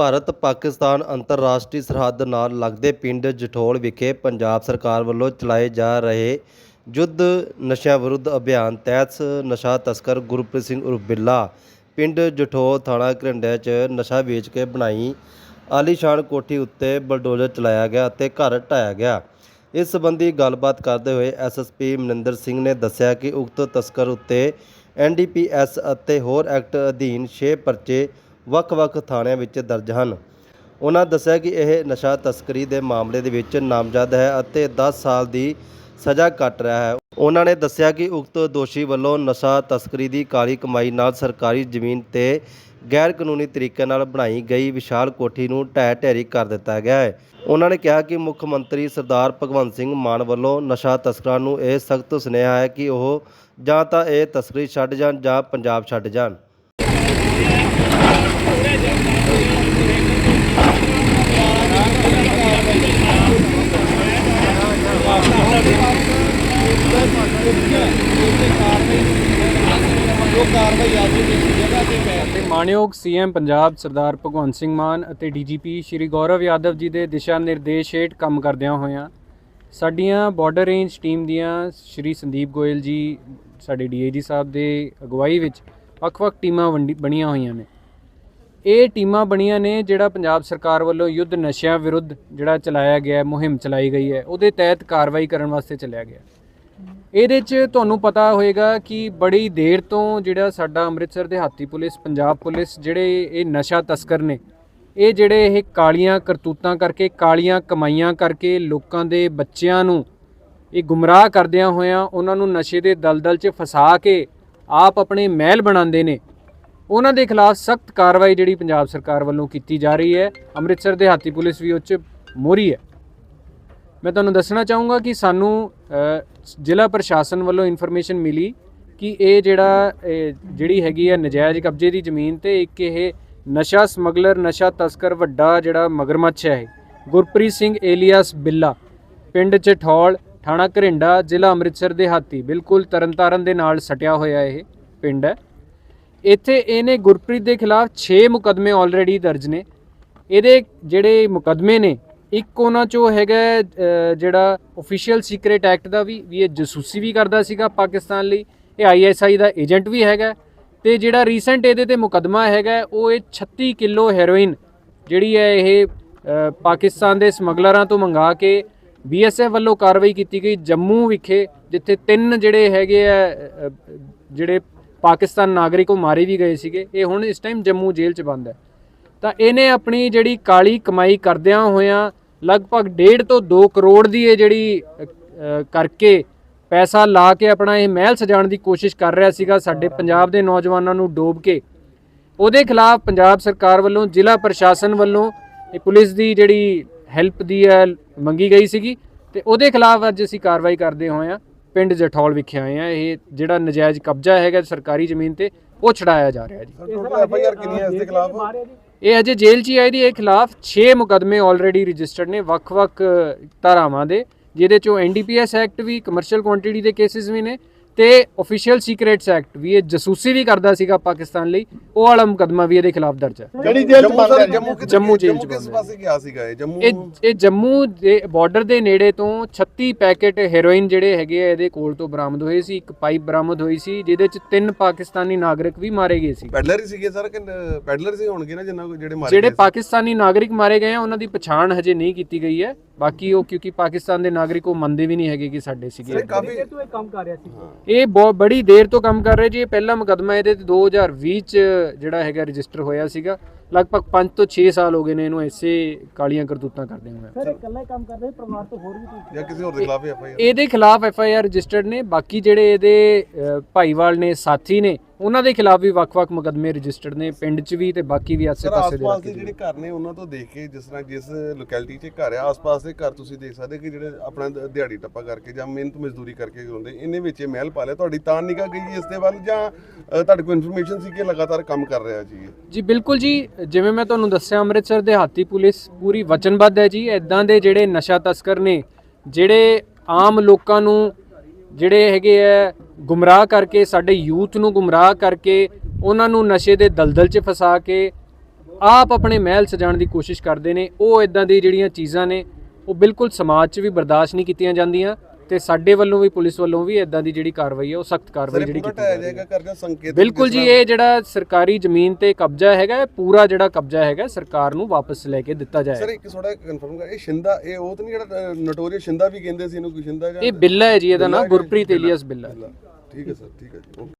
ਭਾਰਤ, ਪਾਕਿਸਤਾਨ ਅੰਤਰਰਾਸ਼ਟਰੀ ਸਰਹੱਦ ਨਾਲ ਲੱਗਦੇ ਪਿੰਡ ਜਠੋਲ ਵਿਖੇ ਪੰਜਾਬ ਸਰਕਾਰ ਵੱਲੋਂ ਚਲਾਏ ਜਾ ਰਹੇ ਯੁੱਧ ਨਸ਼ਿਆਂ ਵਿਰੁੱਧ ਅਭਿਆਨ ਤਹਿਤ ਨਸ਼ਾ ਤਸਕਰ ਗੁਰਪ੍ਰੀਤ ਸਿੰਘ ਉਰਫ ਬਿੱਲਾ ਪਿੰਡ ਜਠੋਲ ਥਾਣਾ ਘਰਿੰਡਾ 'ਚ ਨਸ਼ਾ ਵੇਚ ਕੇ ਬਣਾਈ ਆਲੀਸ਼ਾਨ ਕੋਠੀ ਉੱਤੇ ਬਲਡੋਜ਼ਰ ਚਲਾਇਆ ਗਿਆ ਅਤੇ ਘਰ ਢਾਇਆ ਗਿਆ। ਇਸ ਸੰਬੰਧੀ ਗੱਲਬਾਤ ਕਰਦੇ ਹੋਏ ਐਸਐਸਪੀ ਮਨਿੰਦਰ ਸਿੰਘ ਨੇ ਦੱਸਿਆ ਕਿ ਉਕਤ ਤਸਕਰ ਉੱਤੇ ਐਨਡੀਪੀਐਸ ਅਤੇ ਹੋਰ ਐਕਟ ਅਧੀਨ 6 ਪਰਚੇ ਵੱਖ-ਵੱਖ ਥਾਣਿਆਂ ਵਿੱਚ ਦਰਜ ਹਨ। ਉਹਨਾਂ ਦੱਸਿਆ ਕਿ ਇਹ ਨਸ਼ਾ ਤਸਕਰੀ ਦੇ ਮਾਮਲੇ ਦੇ ਵਿੱਚ ਨਾਮਜ਼ਦ ਹੈ ਅਤੇ 10 ਸਾਲ ਦੀ ਸਜ਼ਾ ਕੱਟ ਰਿਹਾ ਹੈ। ਉਹਨਾਂ ਨੇ ਦੱਸਿਆ ਕਿ ਉਕਤ ਦੋਸ਼ੀ ਵੱਲੋਂ ਨਸ਼ਾ ਤਸਕਰੀ ਦੀ ਕਾਲੀ ਕਮਾਈ ਨਾਲ ਸਰਕਾਰੀ ਜ਼ਮੀਨ ਤੇ ਗੈਰ ਕਾਨੂੰਨੀ ਤਰੀਕੇ ਨਾਲ ਬਣਾਈ ਗਈ ਵਿਸ਼ਾਲ ਕੋਠੀ ਨੂੰ ਢਹਿ ਢੇਰੀ ਕਰ ਦਿੱਤਾ ਗਿਆ ਹੈ। ਉਹਨਾਂ ਨੇ ਕਿਹਾ ਕਿ ਮੁੱਖ ਮੰਤਰੀ ਸਰਦਾਰ ਭਗਵੰਤ ਸਿੰਘ ਮਾਨ ਵੱਲੋਂ ਨਸ਼ਾ ਤਸਕਰਾਂ ਨੂੰ ਇਹ ਸਖਤ ਸੁਨੇਹਾ ਹੈ ਕਿ ਉਹ ਜਾਂ ਤਾਂ ਇਹ ਤਸਕਰੀ ਛੱਡ ਜਾਣ ਜਾਂ ਪੰਜਾਬ ਛੱਡ ਜਾਣ। ਤੇ ਮਾਨਯੋਗ ਸੀਐਮ ਪੰਜਾਬ ਸਰਦਾਰ ਭਗਵੰਤ ਸਿੰਘ ਮਾਨ ਅਤੇ ਡੀਜੀਪੀ ਸ਼੍ਰੀ ਗੌਰਵ ਯਾਦਵ ਜੀ ਦੇ ਦਿਸ਼ਾ ਨਿਰਦੇਸ਼ ਹੇਠ ਕੰਮ ਕਰਦਿਆਂ ਹੋਇਆਂ ਸਾਡੀਆਂ ਬਾਰਡਰ ਰੇਂਜ ਟੀਮ ਦੀਆਂ ਸ਼੍ਰੀ ਸੰਦੀਪ ਗੋਇਲ ਜੀ, ਸਾਡੇ ਡੀਏਜੀ ਸਾਹਿਬ ਦੇ ਅਗਵਾਈ ਵਿੱਚ ਵੱਖ-ਵੱਖ ਟੀਮਾਂ ਵੰਡੀ- ਬਣੀਆਂ ਹੋਈਆਂ ਨੇ। ਇਹ ਟੀਮਾਂ ਬਣੀਆਂ ਨੇ ਜਿਹੜਾ ਪੰਜਾਬ ਸਰਕਾਰ ਵੱਲੋਂ ਯੁੱਧ ਨਸ਼ਿਆਂ ਵਿਰੁੱਧ ਜਿਹੜਾ ਚਲਾਇਆ ਗਿਆ, ਮੁਹਿੰਮ ਚਲਾਈ ਗਈ ਹੈ, ਉਹਦੇ ਤਹਿਤ ਕਾਰਵਾਈ ਕਰਨ ਵਾਸਤੇ ਚੱਲਿਆ ਗਿਆ। ਇਹਦੇ 'ਚ ਤੁਹਾਨੂੰ ਪਤਾ ਹੋਏਗਾ ਕਿ ਬੜੀ ਦੇਰ ਤੋਂ ਜਿਹੜਾ ਸਾਡਾ ਅੰਮ੍ਰਿਤਸਰ ਦੇ ਹਾਤੀ ਪੁਲਿਸ, ਪੰਜਾਬ ਪੁਲਿਸ ਜਿਹੜੇ ਇਹ ਨਸ਼ਾ ਤਸਕਰ ਨੇ, ਇਹ ਜਿਹੜੇ ਇਹ ਕਾਲੀਆਂ ਕਰਤੂਤਾਂ ਕਰਕੇ, ਕਾਲੀਆਂ ਕਮਾਈਆਂ ਕਰਕੇ ਲੋਕਾਂ ਦੇ ਬੱਚਿਆਂ ਨੂੰ ਇਹ ਗੁੰਮਰਾਹ ਕਰਦਿਆਂ ਹੋਇਆਂ ਉਹਨਾਂ ਨੂੰ ਨਸ਼ੇ ਦੇ ਦਲਦਲ 'ਚ ਫਸਾ ਕੇ ਆਪ ਆਪਣੇ ਮਹਿਲ ਬਣਾਉਂਦੇ ਨੇ। ਉਹਨਾਂ ਦੇ ਖਿਲਾਫ ਸਖਤ ਕਾਰਵਾਈ ਜਿਹੜੀ ਪੰਜਾਬ ਸਰਕਾਰ ਵੱਲੋਂ ਕੀਤੀ ਜਾ ਰਹੀ ਹੈ, ਅੰਮ੍ਰਿਤਸਰ ਦੇ ਹਾਤੀ ਪੁਲਿਸ ਵੀ ਉਹ 'ਚ ਮੋਹਰੀ ਹੈ। ਮੈਂ ਤੁਹਾਨੂੰ ਦੱਸਣਾ ਚਾਹੂੰਗਾ ਕਿ ਸਾਨੂੰ ਜ਼ਿਲ੍ਹਾ ਪ੍ਰਸ਼ਾਸਨ ਵੱਲੋਂ ਇਨਫੋਰਮੇਸ਼ਨ ਮਿਲੀ ਕਿ ਇਹ ਜਿਹੜਾ ਜਿਹੜੀ ਹੈਗੀ ਹੈ ਨਜਾਇਜ਼ ਕਬਜ਼ੇ ਦੀ ਜ਼ਮੀਨ ਤੇ ਇੱਕ ਇਹ ਨਸ਼ਾ ਸਮਗਲਰ ਨਸ਼ਾ ਤਸਕਰ ਵੱਡਾ ਜਿਹੜਾ ਮਗਰਮੱਛ ਹੈ ਇਹ, ਗੁਰਪ੍ਰੀਤ ਸਿੰਘ ਏਲੀਆਸ ਬਿੱਲਾ ਪਿੰਡ ਚਠੌਲ ਥਾਣਾ ਘਰਿੰਡਾ ਜ਼ਿਲ੍ਹਾ ਅੰਮ੍ਰਿਤਸਰ ਦੇ ਹਾਤੀ ਬਿਲਕੁਲ ਤਰਨਤਾਰਨ ਦੇ ਨਾਲ ਸਟਿਆ ਹੋਇਆ ਇਹ ਪਿੰਡ ਹੈ। ਇੱਥੇ ਇਹਨੇ ਗੁਰਪ੍ਰੀਤ ਦੇ ਖਿਲਾਫ 6 ਮੁਕਦਮੇ ਆਲਰੇਡੀ ਦਰਜ ਨੇ। ਇਹਦੇ ਜਿਹੜੇ ਮੁਕਦਮੇ ਨੇ ਇੱਕ ਉਹਨਾਂ ਚੋਂ ਹੈਗਾ ਜਿਹੜਾ ਅਫੀਸ਼ੀਅਲ ਸੀਕ੍ਰੀਟ ਐਕਟ ਦਾ ਵੀ ਵੀ ਇਹ ਜਸੂਸੀ ਵੀ ਕਰਦਾ ਸੀਗਾ ਪਾਕਿਸਤਾਨ ਲਈ। ਇਹ ਆਈਐਸਆਈ ਦਾ ਏਜੰਟ ਵੀ ਹੈਗਾ। ਤੇ ਜਿਹੜਾ ਰੀਸੈਂਟ ਇਹਦੇ ਤੇ ਮੁਕਦਮਾ ਹੈਗਾ, ਉਹ ਇਹ 36 ਕਿਲੋ ਹੈਰੋਇਨ ਜਿਹੜੀ ਹੈ ਇਹ ਪਾਕਿਸਤਾਨ ਦੇ ਸਮਗਲਰਾਂ ਤੋਂ ਮੰਗਾ ਕੇ ਬੀਐਸਐਫ ਵੱਲੋਂ ਕਾਰਵਾਈ ਕੀਤੀ ਗਈ ਜੰਮੂ ਵਿਖੇ, ਜਿੱਥੇ ਤਿੰਨ ਜਿਹੜੇ ਹੈਗੇ ਆ ਜਿਹੜੇ ਪਾਕਿਸਤਾਨ ਨਾਗਰਿਕ ਉਹ ਮਾਰੇ ਵੀ ਗਏ ਸੀਗੇ। ਇਹ ਹੁਣ ਇਸ ਟਾਈਮ ਜੰਮੂ ਜੇਲ੍ਹ 'ਚ ਬੰਦ ਹੈ। ਤਾਂ ਇਹਨੇ ਆਪਣੀ ਜਿਹੜੀ ਕਾਲੀ ਕਮਾਈ ਕਰਦਿਆਂ ਹੋਇਆਂ ਲਗਭਗ 1.5 ਤੋਂ 2 ਕਰੋੜ ਦੀ ਇਹ ਜਿਹੜੀ ਕਰਕੇ ਪੈਸਾ ਲਾ ਕੇ ਆਪਣਾ ਇਹ ਮਹਿਲ ਸਜਾਉਣ ਦੀ ਕੋਸ਼ਿਸ਼ ਕਰ ਰਿਹਾ ਸੀਗਾ। ਸਾਡੇ ਪੰਜਾਬ ਦੇ ਨੌਜਵਾਨਾਂ ਨੂੰ ਡੋਬ ਕੇ। ਉਹਦੇ ਖਿਲਾਫ ਪੰਜਾਬ ਸਰਕਾਰ ਵੱਲੋਂ, ਜ਼ਿਲ੍ਹਾ ਪ੍ਰਸ਼ਾਸਨ ਵੱਲੋਂ ਇਹ ਪੁਲਿਸ ਦੀ ਜਿਹੜੀ ਹੈਲਪ ਦੀ ਹੈ ਮੰਗੀ ਗਈ ਸੀਗੀ ਤੇ ਉਹਦੇ ਖਿਲਾਫ ਅੱਜ ਅਸੀਂ ਕਾਰਵਾਈ ਕਰਦੇ ਹੋਏ ਆ ਪਿੰਡ ਜਠੌਲ ਵਿਖੇ ਆਏ ਆ ਇਹ ਜਿਹੜਾ ਨਜਾਇਜ਼ ਕਬਜ਼ਾ ਹੈਗਾ ਸਰਕਾਰੀ ਜ਼ਮੀਨ ਤੇ, ਉਹ ਛਡਾਇਆ ਜਾ ਰਿਹਾ ਜੀ। ਐਫਆਈਆਰ ਕਿੰਨੀ ਹੈ ਇਸ ਦੇ ਖਿਲਾਫ? ਇਹ ਅਜੇ ਜੇਲ੍ਹ 'ਚ ਹੀ ਆਏ ਦੀ, ਇਹ ਖਿਲਾਫ 6 ਮੁਕਦਮੇ ਆਲਰੇਡੀ ਰਜਿਸਟਰਡ ਨੇ, ਵੱਖ-ਵੱਖ ਧਾਰਾਵਾਂ ਦੇ, ਜਿਹਦੇ ਚੋਂ ਐਨਡੀਪੀਐਸ ਐਕਟ ਵੀ ਕਮਰਸ਼ੀਅਲ ਕੁਆਂਟੀਟੀ ਦੇ ਕੇਸਿਸ ਵੀ ਨੇ ਤੇ ਅਫੀਸ਼ੀਅਲ ਸੀਕ੍ਰੀਟਸ ਐਕਟ ਵੀ ਇਹ ਜਸੂਸੀ ਵੀ ਕਰਦਾ ਸੀਗਾ ਪਾਕਿਸਤਾਨ ਲਈ ਉਹ ਵਾਲਾ ਮੁਕਦਮਾ ਵੀ ਇਹਦੇ ਖਿਲਾਫ ਦਰਜ ਹੈ। ਕਿਹੜੀ ਜੇਲ੍ਹ ਚ ਬੰਦ ਹੈ? ਜੰਮੂ ਜੇਲ੍ਹ ਚ ਕਿਸ ਬੰਦ ਹੈ। ਪਾਸੇ ਗਿਆ ਸੀਗਾ ਇਹ? ਜੰਮੂ ਇਹ ਇਹ ਜੰਮੂ ਦੇ ਬਾਰਡਰ ਦੇ ਨੇੜੇ ਤੋਂ 36 ਪੈਕੇਟ ਹੈਰੋਇਨ ਜਿਹੜੇ ਹੈਗੇ ਆ ਇਹਦੇ ਕੋਲ ਤੋਂ ਬਰਾਮਦ ਹੋਏ ਸੀ ਇੱਕ ਪਾਈਪ ਬਰਾਮਦ ਹੋਈ ਸੀ ਜਿਹਦੇ ਚ ਤਿੰਨ ਪਾਕਿਸਤਾਨੀ ਨਾਗਰਿਕ ਵੀ ਮਾਰੇ ਗਏ ਸੀ। ਪੈਡਲਰ ਹੀ ਸੀਗੇ ਸਰ ਕਿ ਪੈਡਲਰ ਸੀ ਹੋਣਗੇ ਨਾ ਜਿੰਨਾ ਜਿਹੜੇ ਮਾਰੇ ਜਿਹੜੇ ਗਏ ਸੀ? ਪਾਕਿਸਤਾਨੀ ਨਾਗਰਿਕ ਮਾਰੇ ਗਏ ਆ ਉਹਨਾਂ ਦੀ ਪਛਾਣ ਹਜੇ ਨਹੀਂ ਕੀਤੀ ਗਈ ਹੈ। ਬਾਕੀ ਉਹ ਕਿਉਂਕਿ ਪਾਕਿਸਤਾਨ ਦੇ ਨਾਗਰਿਕ ਉਹ ਮੰਨਦੇ ਵੀ ਨਹੀਂ ਹੈਗੇ ਕਿ ਸਾਡੇ ਸੀਗੇ ਸਰ, ਕਾਫੀ ਇਹ ਬਹੁਤ ਬੜੀ ਦੇਰ ਤੋਂ ਕੰਮ ਕਰ ਰਹੇ ਜੀ। ਇਹ ਪਹਿਲਾ ਮੁਕਦਮਾ ਇਹਦੇ ਤੇ 2020 ਚ ਜਿਹੜਾ ਹੈਗਾ ਰਜਿਸਟਰ ਹੋਇਆ ਸੀਗਾ। ਲਗਭਗ 5 ਤੋਂ 6 ਸਾਲ ਹੋ ਗਏ ਨੇ ਇਹਨੂੰ ਐਸੇ ਕਾਲੀਆਂ ਕਰਤੂਤਾਂ ਕਰਦੇ ਹੋਏ। ਸਰ ਇਕੱਲਾ ਹੀ ਕੰਮ ਕਰਦੇ ਸੀ, ਪਰਿਵਾਰ ਤੋਂ ਹੋਰ ਵੀ ਕੋਈ? ਜਾਂ ਕਿਸੇ ਹੋਰ ਦੇ ਖਿਲਾਫ ਐਫਆਈਆਰ ਇਹਦੇ ਖਿਲਾਫ ਐਫ ਆਈ ਆਰ ਰਜਿਸਟਰਡ ਨੇ। ਬਾਕੀ ਜਿਹੜੇ ਇਹਦੇ ਭਾਈਵਾਲ ਨੇ ਸਾਥੀ ਨੇ ਉਹਨਾਂ ਦੇ ਖਿਲਾਫ ਵੀ ਵੱਖ-ਵੱਖ ਮੁਕਦਮੇ ਰਜਿਸਟਰਡ ਨੇ ਪਿੰਡ 'ਚ ਵੀ ਤੇ ਬਾਕੀ ਵੀ ਆਸੇ-ਪਾਸੇ ਦੇ ਆਸ-ਪਾਸ ਦੇ। ਜਿਹੜੇ ਘਰ ਨੇ ਉਹਨਾਂ ਤੋਂ ਦੇਖ ਕੇ ਜਿਸ ਤਰ੍ਹਾਂ ਜਿਸ ਲੋਕੈਲਿਟੀ 'ਚ ਘਰ ਆ ਆਸ-ਪਾਸ ਦੇ ਘਰ ਤੁਸੀਂ ਦੇਖ ਸਕਦੇ ਕਿ ਜਿਹੜੇ ਆਪਣਾ ਦਿਹਾੜੀ ਟੱਪਾ ਕਰਕੇ ਜਾਂ ਮਿਹਨਤ ਮਜ਼ਦੂਰੀ ਕਰਕੇ ਹੁੰਦੇ ਇਹਨੇ ਵਿੱਚ ਇਹ ਮਹਿਲ ਪਾ ਲਿਆ ਤੁਹਾਡੀ ਤਾਂ ਨਿਗਾਹ ਗਈ ਇਸ ਦੇ ਵੱਲ ਜਾਂ ਤੁਹਾਡੇ ਕੋਲ ਇਨਫੋਰਮੇਸ਼ਨ ਸੀ ਕਿ ਲਗਾਤਾਰ ਕੰਮ ਕਰ ਰਿਹਾ ਜੀ? ਜੀ ਬਿਲਕੁਲ ਜੀ ਜਿਵੇਂ ਮੈਂ ਤੁਹਾਨੂੰ ਦੱਸਿਆ ਅੰਮ੍ਰਿਤਸਰ ਦੇ ਹਾਤੀ ਪੁਲਿਸ ਪੂਰੀ ਵਚਨਬੱਧ ਹੈ ਜੀ ਇਦਾਂ ਦੇ ਜਿਹੜੇ ਨਸ਼ਾ ਤਸਕਰ ਨੇ ਜਿਹੜੇ ਆਮ ਲੋਕਾਂ ਨੂੰ ਜਿਹੜੇ ਹੈਗੇ ਆ ਗੁੰਮਰਾਹ ਕਰਕੇ, ਸਾਡੇ ਯੂਥ ਨੂੰ ਗੁੰਮਰਾਹ ਕਰਕੇ, ਉਹਨਾਂ ਨੂੰ ਨਸ਼ੇ ਦੇ ਦਲਦਲ 'ਚ ਫਸਾ ਕੇ, ਆਪ ਆਪਣੇ ਮਹਿਲ ਸਜਾਉਣ ਦੀ ਕੋਸ਼ਿਸ਼ ਕਰਦੇ ਨੇ। ਉਹ ਇਦਾਂ ਦੀ ਜਿਹੜੀਆਂ ਚੀਜ਼ਾਂ ਨੇ, ਉਹ ਬਿਲਕੁਲ ਸਮਾਜ 'ਚ ਵੀ ਬਰਦਾਸ਼ਤ ਨਹੀਂ ਕੀਤੀਆਂ ਜਾਂਦੀਆਂ। ਤੇ ਸਾਡੇ ਵੱਲੋਂ ਵੀ ਪੁਲਿਸ ਵੱਲੋਂ ਵੀ ਇਦਾਂ ਦੀ ਜਿਹੜੀ ਕਾਰਵਾਈ ਹੈ ਉਹ ਸਖਤ ਕਾਰਵਾਈ ਸਰ ਜਿਹੜੀ ਕੀਤੀ ਜਾਏਗਾ ਕਰਜਾ ਸੰਕੇਤ ਬਿਲਕੁਲ ਜੀ ਇਹ ਜਿਹੜਾ ਸਰਕਾਰੀ ਜ਼ਮੀਨ ਤੇ ਕਬਜ਼ਾ ਹੈਗਾ ਪੂਰਾ ਜਿਹੜਾ ਕਬਜ਼ਾ ਹੈਗਾ ਸਰਕਾਰ ਨੂੰ ਵਾਪਸ ਲੈ ਕੇ ਦਿੱਤਾ ਸਰ ਜਾਏਗਾ ਇੱਕ ਥੋੜਾ ਕਨਫਰਮ ਕਰ ਇਹ ਸ਼ਿੰਦਾ ਇਹ ਉਹ ਤਾਂ ਨਹੀਂ ਜਿਹੜਾ ਨੋਟੋਰੀਅਸ ਸ਼ਿੰਦਾ ਵੀ ਕਹਿੰਦੇ ਸੀ ਇਹਨੂੰ ਕੋਈ ਸ਼ਿੰਦਾ ਜਾਂ ਇਹ ਬਿੱਲਾ ਹੈ ਜੀ ਇਹਦਾ ਨਾਮ ਗੁਰਪ੍ਰੀਤ ਬਿੱਲਾ। ਏਲੀਅਸ ਬਿੱਲਾ। ਠੀਕ ਹੈ ਸਰ ਠੀਕ ਹੈ ਜੀ